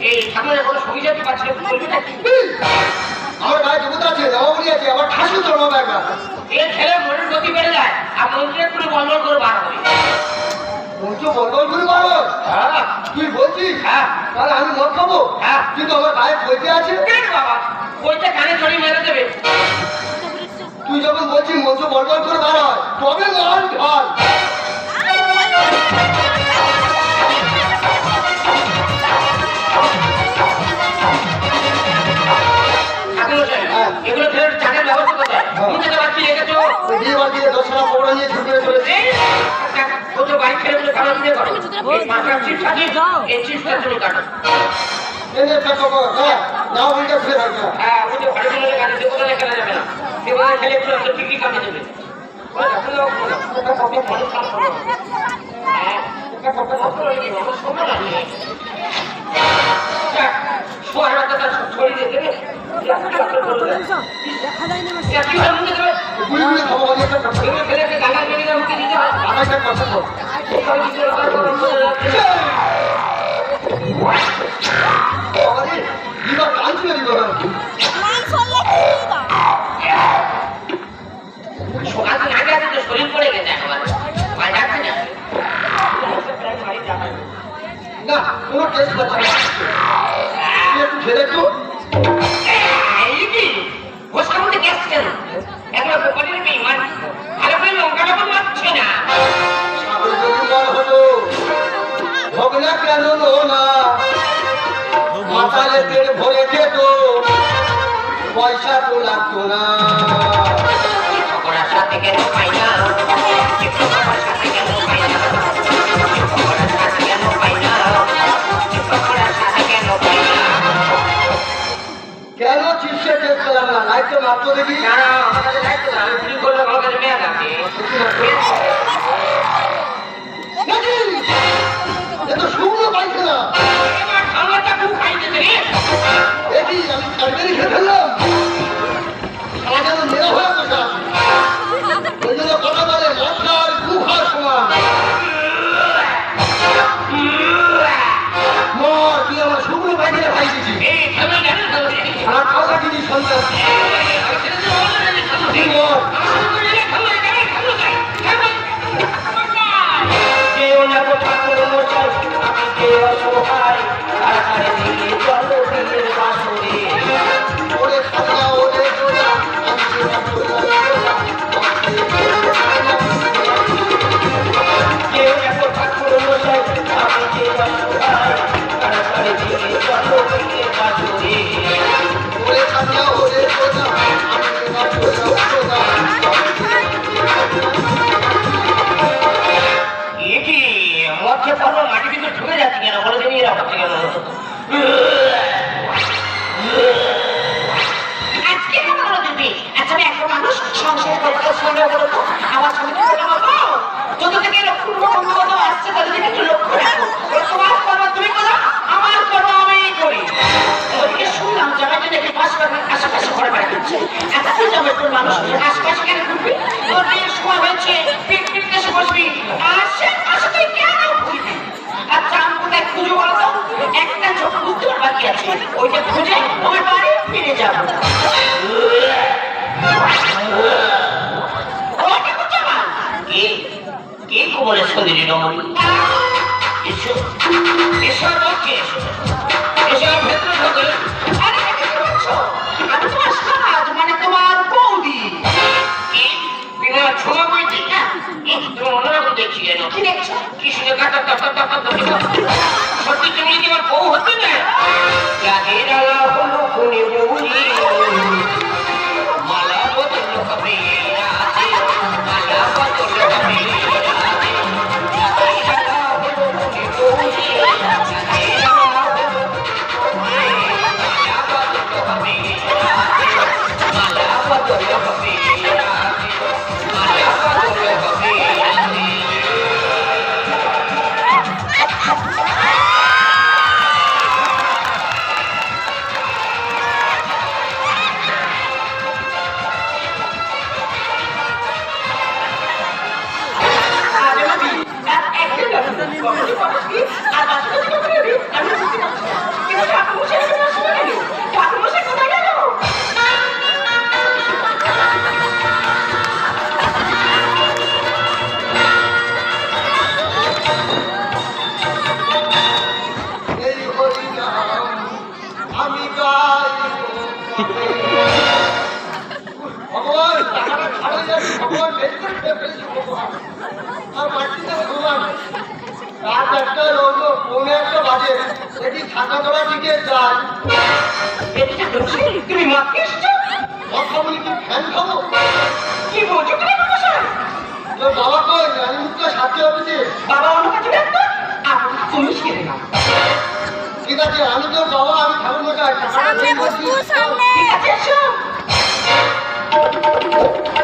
এই সামনে কোনো? আমার গায়ে দেবতা আছে দেওয়াবলি আছে আবার ঠাসু জন্মাবে একটা এই ছেলে মনের গতি বেড়ে যায় আর মন্ত্রের কোনো বলবল করে বার করে পারো হ্যাঁ। তুই বলছিস? হ্যাঁ। তাহলে আমি মদ খাব? হ্যাঁ। কিন্তু আমার গায়ে বইতে আছে? দেখ বাবা? বইটা কানে চড়ি মেরে দেবে। তুই যখন বলছিস মঞ্চ বদল করে বার হয় তবে মান ঢাল। বাড়ি ফেলে বলে খাবার দিয়ে করো এই পাঁচটা চিপস এই চিপসটা তুমি কাটো এই নে টেস্ট একটু খেলে একটু। কেন? না। মন কেন মাতালে পেট ভরে খেত। পয়সা তো লাগতো না। সাথে কেন পাই না? সাথে কেন লাইট তো দেখি না, না, আমার কাছে দায়িত্ব আমি চুরি করলে আমার কাছে আছে। নাকি এ তো শুকনো পাইছে না। ঠান্ডাটা খুব খাইতেছে রে। দেখি আমি কালকেরই খেয়ে ফেললাম? আমার মেয়ে হয়ে বসে ওই জন্য কথা বলে মশলার মুখার সমান। মর তুই আমার শুকনো পাইছে এই, না, খাবে না। আমার কথা দিদি সন্তান ঘুরবি? তোর বিয়ের সময় হয়েছে পিকনিক দেশে বসবি। আশেপাশে তুই কেন আচ্ছা কোথায় খুঁজো বলো একটা ছোট উত্তর বাকি আছে। ওইটা খুঁজে ওই বাড়ি ফিরে যাব। কে? কে কোমলে সুন্দরী রমণী? এসো। এসো আমাকে এসো এসো ভেতরে ঢোকে। আরে কি বলছো? আমি তোমার সাজ মানে তোমার বৌদি। বিনা ছোঁয়া অন্যরকম দেখছি যেন কি দেখছ? પતિ ચમલી જેવા બહુ હતું ને ત્યારે રાલા લોકો ને બોલી માલા બોતલ કમે માલા બોતલ કમે ভগবান ভগবান রাত একটা রোজ পৌনে একটা বাজে সেটি থাকা তোলা দিকে যায় এটা তুমি এসছো কথা বলি কি খাব বলছো তুমি বাবা সাথে অফিসে বাবা অন্য কাছে ঠিক আছে আমি বাবা আমি এসো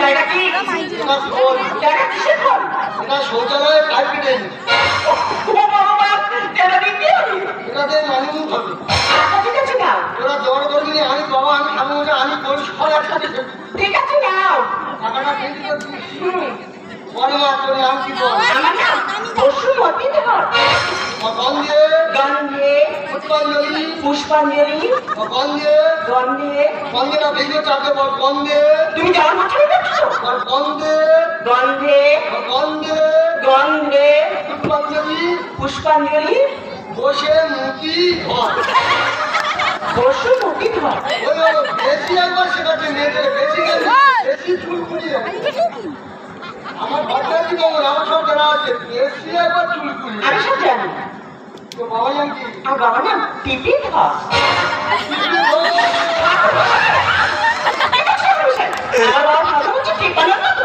জায়গা কি জায়গা কিসের ফল এটা শৌচালয়ে পাইপ ও বাবা জায়গা দিতে হবে এটাতে মানুষ হবে ঠিক আছে নাও তোরা জোর করবি না, আমি বাবা আমি ঠাকুর মশাই আমি পরিষ্কার একসাথে ঠিক আছে নাও টাকাটা ফেলতে বল মা তোর নাম কি বল আমার নাম বসুমতী ধর। গন্ধে গন্ধে পুষ্পাঞ্জলি পুষ্পাঞ্জলি গন্ধে গন্ধে গন্ধেটা ভেঙে চাপে বল গন্ধে তুমি যাওয়ার মাথায় দেখছ বল গন্ধে গন্ধে গন্ধে পুষ্পাঞ্জলি। পুষ্পাঞ্জলি। বসে মুখি হয় ধর ওই ওই বেশি একবার শেখাচ্ছে মেয়েদের বেশি গেলে বেশি চুল আমার বাচ্চা কি বলব আমার সব জানা আছে। বেশি একবার চুল আমি সব জানি। ওর বাবার নাম পিপি দাস আমার বাবা ভাষা হচ্ছে পিপানার মতো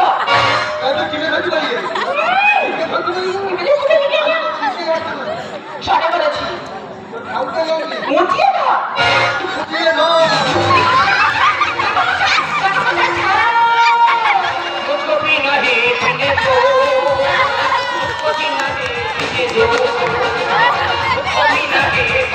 সকাল বলেছি মুটিয়ে না মুটিয়ে না Thank you. অভিনাকে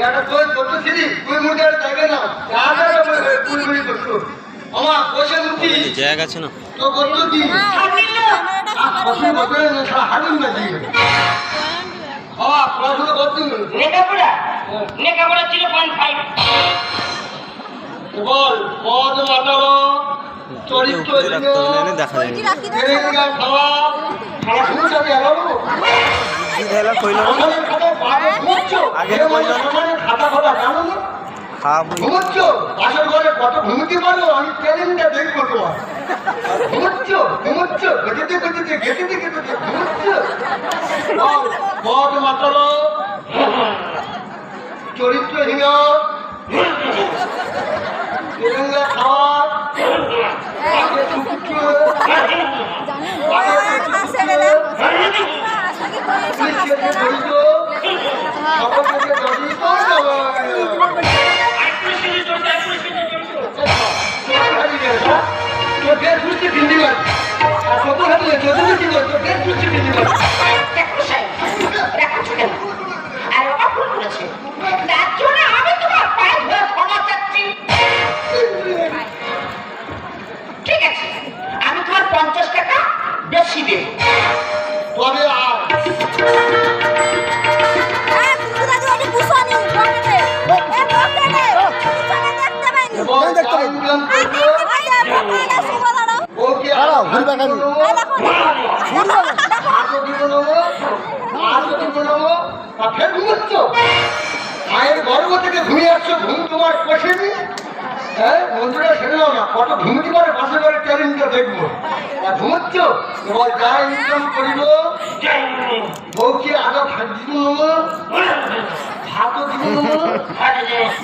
একটা তোর ছোট ছিলি তো করতো কি? হারুন না দিয়ে হ্যাঁ পড়াশোনা করতে লেখাপড়া লেখাপড়া ছিল পয়েন্ট বল মদ মাতালো চরিত্র আগে খাতা খোলা জানো না ঘুমোচ্ছ? আসল ঘরে কত ঘুমোতে পারো? আমি ট্রেনটা বের করব। ঘুমোচ্ছ? ঘুমোচ্ছ? গেটেতে গেটেতে গেটেতে গেটেতে ঘুমোচ্ছ? বদ মাতাল। চরিত্রহীন। তেলেঙ্গা খাওয়া। পুলিশের ধরিত তোদের বুঝতে ভিন্দি মার আর কত হাতে তোদের কি তোদের বুঝতে ভিন্দি মার মায়ের গর্ব থেকে ঘুমিয়ে আসছো, ঘুম তোমার কষেনি হ্যাঁ বন্ধুরা, শুনে নাও না, কত ঘুমটি করে পাশে করে ট্যালেন্টটা দেখব।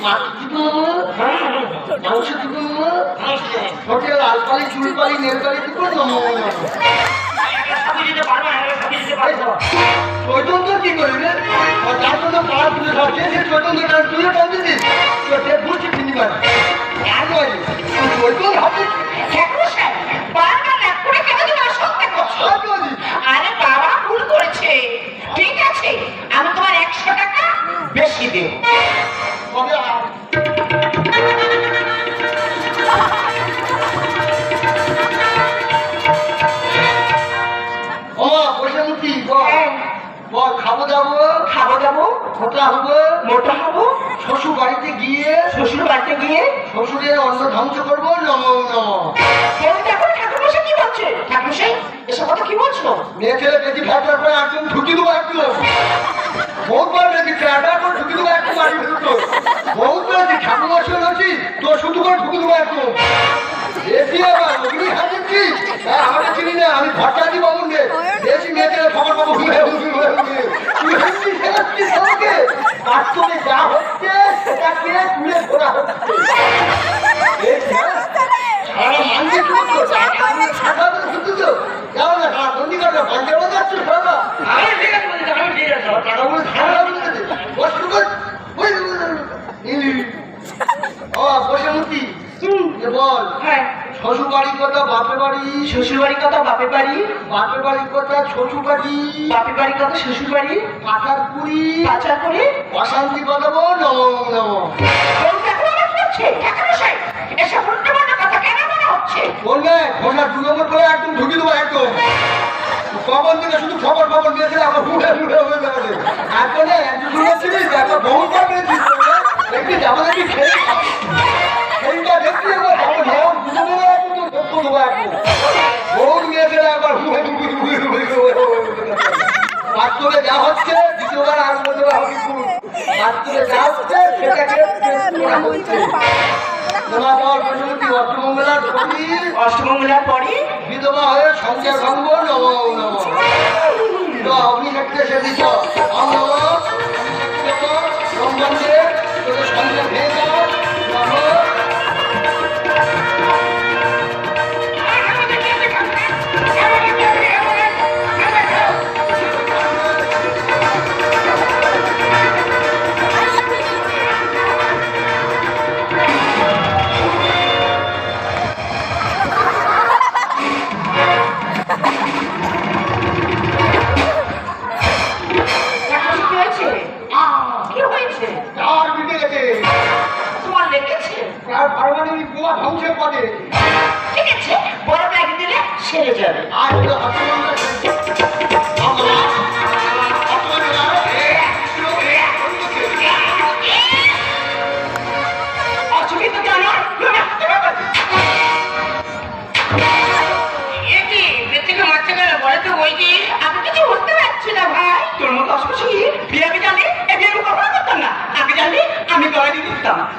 মাংস দিব? হোটেল আলপালি, চুলপালি, নেলপালি দিব নেব আরে বাবা ভুল করেছে। ঠিক আছে আমি তোমার একশো টাকা বেশি দেব। মোটা হব মোটা হব? শ্বশুর বাড়িতে গিয়ে শ্বশুর বাড়িতে গিয়ে? শ্বশুরের অন্ন ধ্বংস করব নম নম। দেখো ঠাকুর কি বলছে? ঠাকুর এসব কথা কি বলছো? মেয়ে ছেলে বেশি ফ্যাটার করে একদম ঢুকি দেবো একদম বহুতবার বেশি ফ্যাটার করে ঢুকি দেবো একদম বাড়ি ঢুকতো বহুত বেশি ঠাকুর হচ্ছি তো শুধু করে ঢুকি দেবো একদম বেশি আবার অগ্নি খাচ্ছি হ্যাঁ আমাকে চিনি না আমি ভট্টা দিব মুন্ডে বেশি মেয়ে ছেলে খবর পাবো হুয়ে হুয়ে হুয়ে হুয়ে তুই আমাকে বাস্তবে যা হচ্ছে সেটাকে তুলে ধরা হচ্ছে? সারা করে শুধু তো যাও না সারা বন্দি করো যাচ্ছ টাকা বলে সারা বলে দে কষ্ট কর ওই ও বসে মুটি বল হ্যাঁ শ্বশুর বাড়ির কথা বাপের বাড়ি শ্বশুর বাড়ির কথা বাপের বাড়ি। বাপের বাড়ির কথা শ্বশুর বাড়ি বাপের বাড়ির কথা শ্বশুর বাড়ি পাতার পুরি পাচার করে অশান্তি বাজাবো নম নম বলবে ঘোষা দু নম্বর করে একদম ঢুকি দেবো একদম। খবর দিলে শুধু খবর খবর দিয়েছে আমার মুখে মুখে হয়ে যাবে একটু শুনেছিস একটা বহু পাবে একটু যাব নাকি খেয়ে সেইটা দেখছি একবার খবর নেওয়া দুটো দেবো একদম মুখে মুখে মুখে মুখে বাস্তবে যা হচ্ছে দ্বিতীয়বার আর বলতে হবে বাস্তবে যা হচ্ছে বিধবা হয়ে সঞ্জয় ভঙ্গ নম নম তো অগ্নিশক্তি সে দিত অম সম্বন্ধে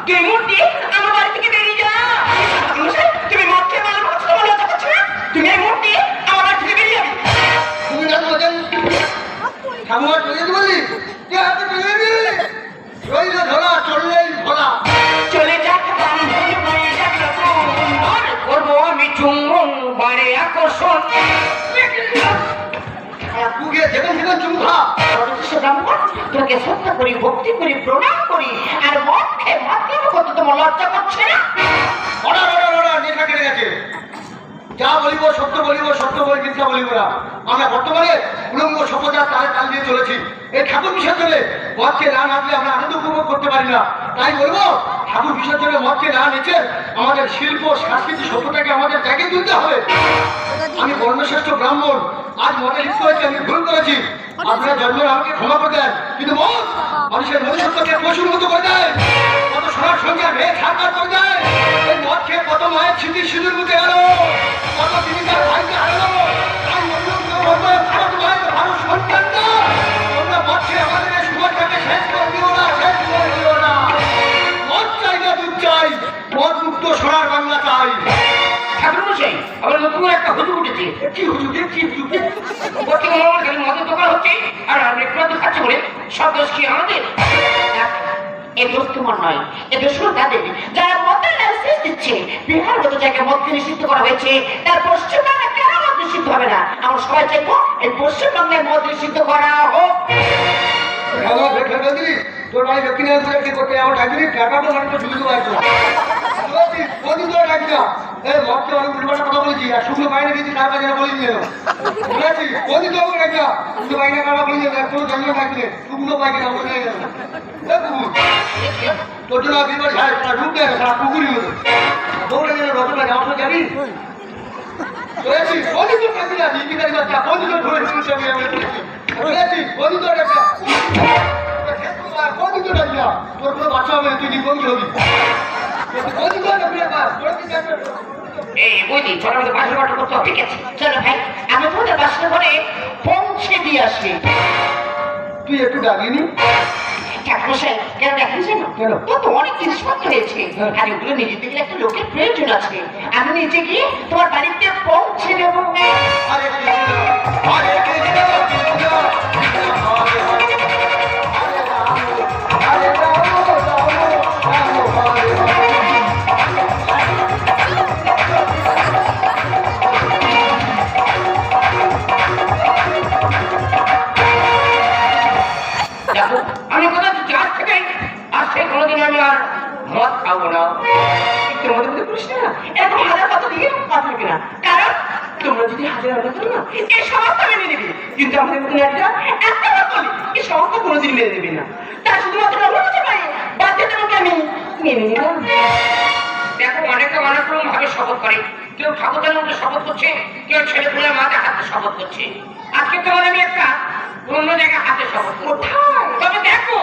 কে মূর্তি আমার বাড়ি থেকে বেরিয়ে যা তুমি মদ খেয়ে মাল করছ তোমার করছ না। তুমি এই মূর্তি আমার বাড়ি থেকে বেরিয়ে যাবে। তুমি না মজা ঠাকুমার বেরিয়ে বলি কে হাতে বেরিয়ে দিলি শরীরে ধরা চললেই ভরা চলে যাক করব আমি চুম্বন বারে সেটা তোকে শ্রদ্ধা করি ভক্তি করি প্রণাম করি আর মত তোমার লজ্জা করছে না? অর্ডার অর্ডার অর্ডার নেশা যা বলিব, সত্য বলিব, সত্য বলি মিথ্যা বলিব না। আমরা বর্তমানে উলঙ্গ সভ্যতার তালে তাল দিয়ে চলেছি। এই ঠাকুর বিসর্জনে মদকে না নাচলে আমরা আনন্দ উপভোগ করতে পারি না। তাই বলব, ঠাকুর বিসর্জনে মদকে না নেচে আমাদের শিল্প সংস্কৃতি সভ্যতাকে আমাদের জায়গায় তুলতে হবে। আমি বর্ণশ্রেষ্ঠ ব্রাহ্মণ আজ মনে লিপ্ত হয়েছে আমি ভুল করেছি। আপনারা জন্ম আমাকে ক্ষমা করে দেন। কিন্তু মন মানুষের মনুষ্যত্বকে পশুর মতো করে দেয়। কত সোনার সঙ্গে মেয়ে সাকার করে দেয়। এই মদ খেয়ে কত মায়ের স্মৃতি সিঁদুর মুখে গেল। কত জীবিকার ভাইকে হারালো। তাই বলব, ভারত মায়ের ভারত সন্তানরা মদ খেয়ে আমাদের এই সমাজটাকে শেষ করে। ঠাকুর মশাই নতুন একটা হুজুর উঠেছে। কি হুজুকে কি হুজুকে প্রত্যেক মঙ্গলবার খালি মদের দোকান হচ্ছে আর আমরা একটু আধটু বলে সব দোষ কি আমাদের? এ দোষ তোমার নয় এ দোষ তাদের। যারা মদের লাইসেন্স দিচ্ছে। বিহার মতো জায়গায় মদকে নিষিদ্ধ করা হয়েছে তার পশ্চিমবাংলা কেন মদ নিষিদ্ধ হবে না? আমরা সবাই চাইব এই পশ্চিমবঙ্গে মদ নিষিদ্ধ করা হোক। আমার তোর ভাই দক্ষিণে করতে আমার ডাকিনি টাকা তো মানে তো শুধু এই মতকে অনেক উল্টোপাল্টা কথা আর শুকনো বাইরে দিয়েছি তার কাছে তোর কোনো বাচ্চা হবে তুই নিবন্ধি হবি? এই ছোট মধ্যে বাসা বাটা করতে ঠিক আছে? চলো ভাই আমি তোমাদের বাসা ঘরে পৌঁছে দিয়ে আসি। তুই একটু ডাকিনি কেন তো তো অনেক জিনিসপত্র হয়েছে হ্যাঁ। আর এগুলো নিজে একটা লোকের প্রয়োজন আছে। আমি নিজে গিয়ে তোমার বাড়িতে পৌঁছে দেবো। কৃষ্ণ। থাকবে না। কারণ তোমরা যদি হাজার হাজার করো না এই সমস্ত মেনে নেবে। কিন্তু আমাদের মধ্যে একটা একটা বলি এই সমস্ত কোনোদিন মেনে নেবে না। তার শুধুমাত্র আমরা বাধ্যতামূলক আমি মেনে নিলাম। দেখো অনেকে অনেক রকম ভাবে শপথ করে। কেউ ঠাকুরের মধ্যে শপথ করছে কেউ ছেলে পুলের মাঝে হাতে শপথ করছে। আজকে তোমার আমি একটা অন্য জায়গায় হাতে শপথ কোথায়? তবে দেখো।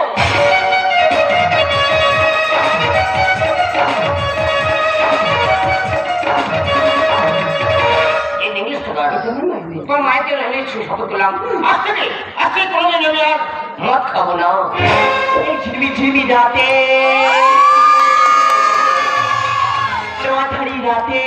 তোমার মায়ের জন্য আমি শপথ করলাম আজ থেকে আজ থেকে কোনোদিন আমি আর মদ খাব না ঝিমি রাতে রাতে।